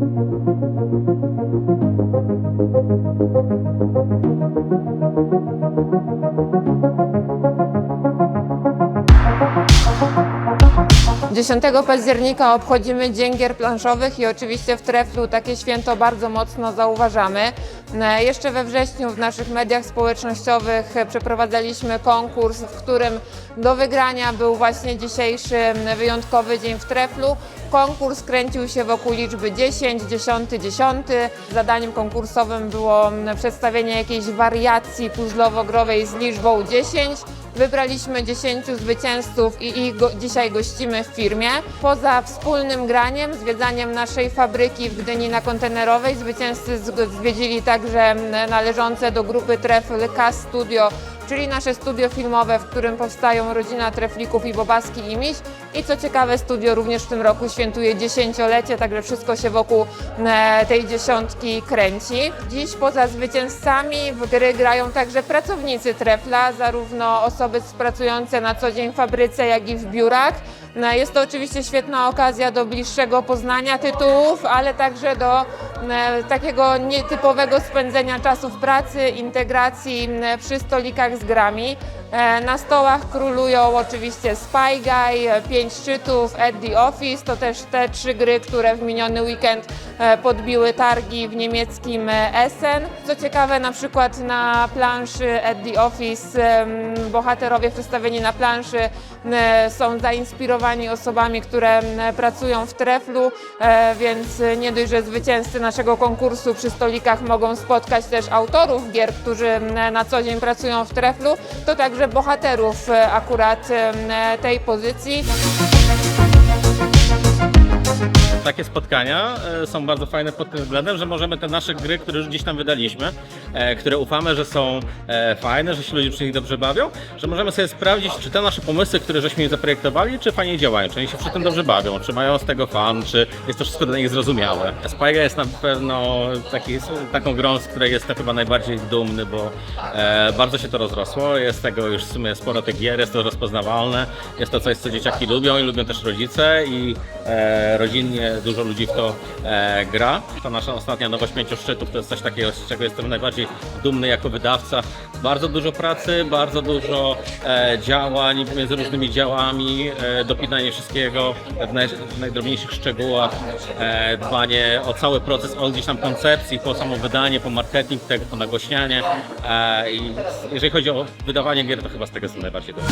Thank you. Dziesiątego października obchodzimy Dzień Gier Planszowych i oczywiście w Treflu takie święto bardzo mocno zauważamy. E, Jeszcze we wrześniu w naszych mediach społecznościowych e, przeprowadzaliśmy konkurs, w którym do wygrania był właśnie dzisiejszy m, wyjątkowy dzień w Treflu. Konkurs kręcił się wokół liczby 10, 10, 10. Zadaniem konkursowym było przedstawienie jakiejś wariacji puzzlowo-growej z liczbą 10. Wybraliśmy 10 zwycięzców i ich go, dzisiaj gościmy w firmie. Poza wspólnym graniem, zwiedzaniem naszej fabryki w Gdyni na Kontenerowej, zwycięzcy zwiedzili także należące do grupy Trefl K Studio, czyli nasze studio filmowe, w którym powstają rodzina Treflików i Bobaski i Miś. I co ciekawe, studio również w tym roku świętuje dziesięciolecie, także wszystko się wokół e, tej dziesiątki kręci. Dziś poza zwycięzcami w gry grają także pracownicy Trefla, zarówno osoby pracujące na co dzień w fabryce, jak i w biurach. No, Jest to oczywiście świetna okazja do bliższego poznania tytułów, ale także do e, takiego nietypowego spędzenia czasu w pracy, integracji m, przy stolikach z grami. E, Na stołach królują oczywiście Spy Guy, Pięć Szczytów, At the Office, to też te trzy gry, które w miniony weekend podbiły targi w niemieckim e, Essen. Co ciekawe, na przykład na planszy At the Office bohaterowie przedstawieni na planszy e, są zainspirowani osobami, które pracują w Treflu, e, więc nie dość, że zwycięzcy naszego konkursu przy stolikach mogą spotkać też autorów gier, którzy na co dzień pracują w Treflu, to także bohaterów e, akurat tej pozycji. Takie spotkania e, są bardzo fajne pod tym względem, że możemy te nasze gry, które już gdzieś tam wydaliśmy, e, które ufamy, że są e, fajne, że się ludzie przy nich dobrze bawią, że możemy sobie sprawdzić, czy te nasze pomysły, które żeśmy zaprojektowali, czy fajnie działają, czy oni się przy tym dobrze bawią, czy mają z tego fan, czy jest to wszystko dla nich zrozumiałe. Spyga jest na pewno taki, taką grą, z której jestem chyba najbardziej dumny, bo bardzo się to rozrosło, jest tego już w sumie sporo tych gier, jest to rozpoznawalne, jest to coś, co dzieciaki lubią i lubią też rodzice i rodzinnie dużo ludzi w to e, gra. Ta nasza ostatnia nowość Pięcioszczytów to jest coś takiego, z czego jestem najbardziej dumny jako wydawca. Bardzo dużo pracy, bardzo dużo e, działań między różnymi działami, e, dopinanie wszystkiego w, naj, w najdrobniejszych szczegółach, e, dbanie o cały proces, od gdzieś tam koncepcji, po samo wydanie, po marketing tego, po nagłośnianie. E, I jeżeli chodzi o wydawanie gier, to chyba z tego jestem najbardziej dumny.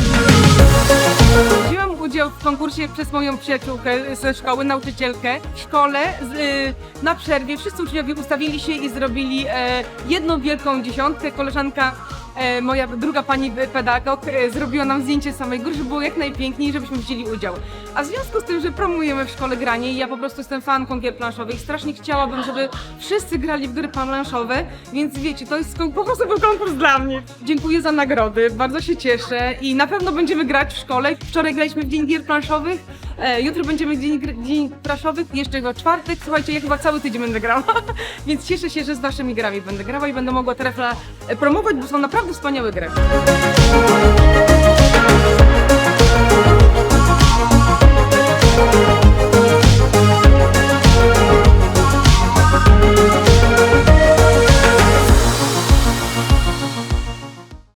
Wzięłam udział w konkursie przez moją przyjaciółkę ze szkoły, nauczycielkę. W szkole z, y, na przerwie wszyscy uczniowie ustawili się i zrobili e, jedną wielką dziesiątkę. Koleżanka, e, moja druga pani pedagog, e, zrobiła nam zdjęcie samej góry, żeby było jak najpiękniej, żebyśmy wzięli udział. A w związku z tym, że promujemy w szkole granie i ja po prostu jestem fanką gier planszowych, strasznie chciałabym, żeby wszyscy grali w gry planszowe, więc wiecie, to jest po prostu był konkurs dla mnie. Dziękuję za nagrody, bardzo się cieszę i na pewno będziemy grać w szkole. Wczoraj graliśmy w Dzień Gier Planszowych, e, jutro będziemy Dzień, dzień Planszowych, jeszcze w czwartek. Słuchajcie, ja chyba cały tydzień będę grała, więc cieszę się, że z waszymi grami będę grała i będę mogła Trefla promować, bo są naprawdę wspaniałe gry.